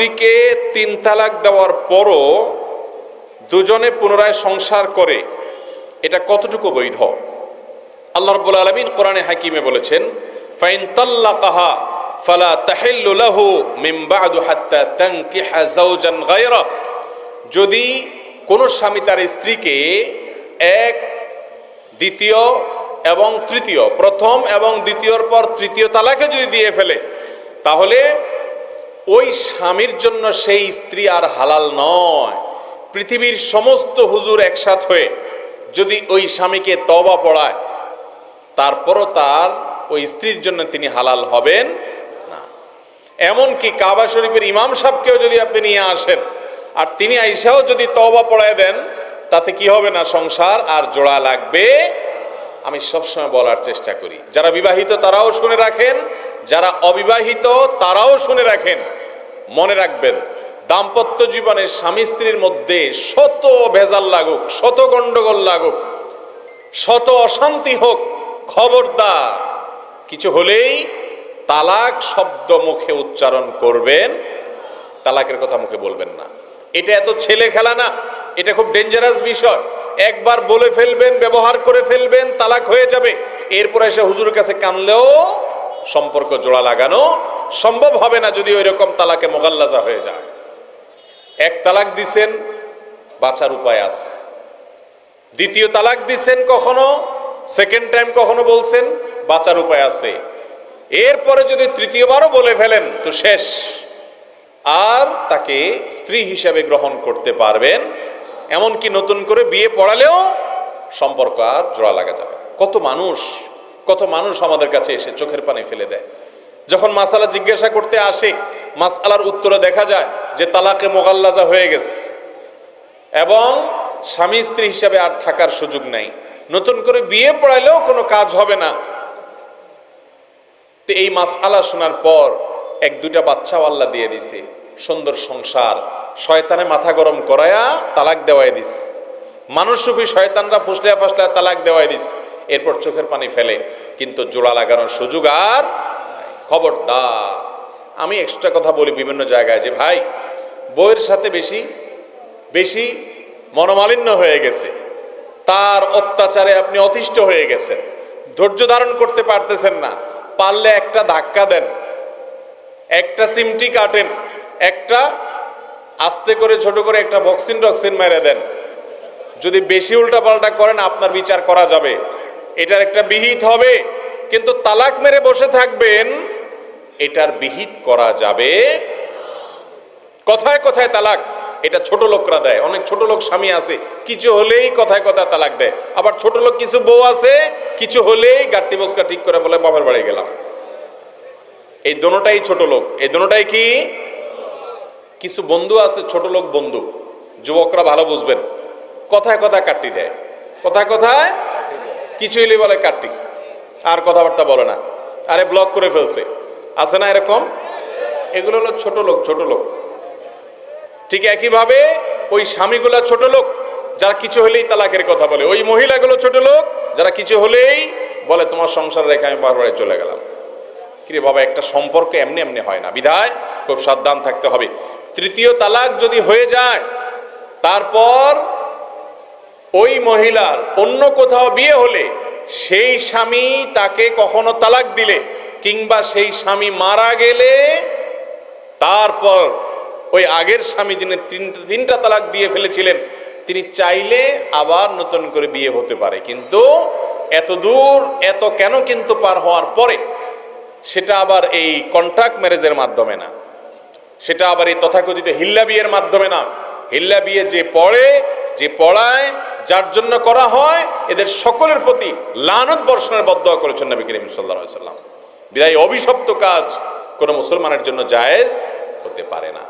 স্ত্রীকে তিন তালাক দেওয়ার পরও দুজনে পুনরায় সংসার করে, এটা কতটুকু বৈধ? আল্লাহ রব্বুল আলমিন কোরআনে হাকিমে বলেছেন, ফাইন তাল্লাকাহা ফালা তাহিল্লু লাহু মিন বাদু হাত্তা তানকিহা যাওজান গায়রা। যদি কোনো স্বামী তার স্ত্রীকে এক, দ্বিতীয় এবং তৃতীয়, প্রথম এবং দ্বিতীয়র পর তৃতীয় তালাকে যদি দিয়ে ফেলে, তাহলে ওই স্বামীর জন্য সেই স্ত্রী আর হালাল নয়। পৃথিবীর সমস্ত হুজুর একসাথ হয়ে যদি ওই স্বামীকে তবা পড়ায়, তারপরও তার ওই স্ত্রীর জন্য তিনি হালাল হবেন না। এমনকি কাবা শরীফের ইমাম সাহেবকেও যদি আপনি নিয়ে আসেন, আর তিনি আইসাও যদি তবা পড়ায় দেন, তাতে কি হবে না সংসার আর জোড়া লাগবে? আমি সবসময় বলার চেষ্টা করি। যারা বিবাহিত তারাও শুনে রাখেন, যারা অবিবাহিত তারাও শুনে রাখেন। মনে রাখবেন, দাম্পত্য জীবনে স্বামী স্ত্রীর মধ্যে শত ভেজাল লাগুক, শত গণ্ডগোল লাগুক, শত অশান্তি হোক, খবরদার। কিছু হলেই তালাক শব্দ মুখে উচ্চারণ করবেন, তালাকের কথা মুখে বলবেন না। এটা এত ছেলে খেলা না, এটা খুব ডেঞ্জারাস বিষয়। একবার বলে ফেলবেন, ব্যবহার করে ফেলবেন, তালাক হয়ে যাবে। এরপর এসে হুজুরের কাছে কানলেও সম্পর্ক জোড়া লাগানো সম্ভব হবে না যদি ওই রকম তালাকে মোগাল্লাজা হয়ে যায়। এক তালাক দিছেন, বাঁচার উপায় আছে। দ্বিতীয় তালাক দিচ্ছেন কখনো সেকেন্ড টাইম কখনো বলছেন, বাঁচার উপায় আছে। এরপরে যদি তৃতীয়বারও বলে ফেলেন, তো শেষ। আর তাকে স্ত্রী হিসাবে গ্রহণ করতে পারবেন, এমনকি নতুন করে বিয়ে পড়ালেও সম্পর্ক আর জোড়া লাগা যাবে কত মানুষ কত মানুষ আমাদের কাছে এসে চোখের পানি ফেলে দেয়। যখন মাসালা জিজ্ঞাসা করতে আসে মাসালার উত্তরে দেখা যায় যে তালাকে মোগাল্লাজা হয়ে গেছে। এবং স্বামী স্ত্রী হিসাবে আর থাকার সুযোগ নাই। নতুন করে বিয়ে পড়াইলেও কোনো কাজ হবে না। তো এই মাসআলা শোনার পর এক দুটা বাচ্চাও আল্লাহ দিয়ে দিছে। সুন্দর সংসার, শয়তানে মাথা গরম করায়া তালাক দেওয়াই দিস মানুষ সুফি শয়তানরা ফুসলিয়া ফাসলিয়া তালাক দেওয়াই দিস এরপর চোখের পানি ফেলে। কিন্তু জোড়া লাগানোর সুযোগ আর। খবরদার। আমি এক্সট্রা কথা বলি বিভিন্ন জায়গায় যে, ভাই, বইয়ের সাথে বেশি বেশি মনোমালিন্য হয়ে গেছে। তার অত্যাচারে আপনি অতিষ্ঠ হয়ে গেছেন। ধৈর্য ধারণ করতে পারতেছেন না। পারলে একটা ধাক্কা দেন। একটা সিমটি কাটেন। একটা আস্তে করে, ছোট করে একটা বক্সিন টক্সিন মেরে দেন। যদি বেশি উল্টাপাল্টা করেন, আপনার বিচার করা যাবে। এটার একটা বিহিত হবে। কিন্তু তালাক মেরে বসে থাকবেন, এটার বিহিত করা যাবে কথায় কথায় তালাক। এটা ছোট লোকরা দেয়, অনেক ছোট লোক স্বামী আছে, কিছু হলেই কথায় কথায় তালাক দেয়। আবার ছোট লোক কিছু বউ আছে, কিছু হলেই গাট্টি বসকা ঠিক করে বলে, বাবার বাড়ি গেলাম। এই দোনোটাই ছোট লোক। এই দোনোটাই কি? কিছু বন্ধু আছে, ছোট লোক বন্ধু। যুবকরা ভালো বুঝবেন। কথায় কথায় কাট্টি দেয়। কথায় কথায় কিছু হলেই বলে কাট্টি আর কথাবার্তা বলে না। আরে ব্লক করে ফেলছে। আছে না এরকম? এগুলো হলো ছোট লোক ছোট লোক। ঠিক একইভাবে ওই স্বামীগুলা ছোট লোক, যারা কিছু হলেই তালাকের কথা বলে। ওই মহিলাগুলো ছোট লোক, যারা কিছু হলেই বলে, তোমার সংসার রেখে আমি বারবারে চলে গেলাম। কিরে বাবা, একটা সম্পর্ক এমনি এমনি হয় না। বিধায় খুব সাবধান থাকতে হবে। তৃতীয় তালাক যদি হয়ে যায়, তারপর ওই মহিলার অন্য কোথাও বিয়ে হলে সেই স্বামী তাকে কখনো তালাক দিলে কিংবা সেই স্বামী মারা গেলে তারপর ওই আগের স্বামী যিনি তিনটা তিনটা তালাক দিয়ে ফেলেছিলেন, তিনি চাইলে আবার নতুন করে বিয়ে হতে পারে। কিন্তু এত দূর, এত কেন কিন্তু পার হওয়ার পরে সেটা আবার এই কন্ট্রাক্ট ম্যারেজের মাধ্যমে না। সেটা আবার এই তথাকথিত হিল্লা বিয়ের মাধ্যমে না। হিল্লা বিয়ে যে পড়ে, যে পড়ায় যার জন্য করা হয়, এদের সকলের প্রতি লানত বর্ষণের বদ্ধ করেছেন নবী করিম সাল্লাহ সাল্লাম বিদায়, অভিশপ্ত কাজ কোনো মুসলমানের জন্য জায়েজ হতে পারে না।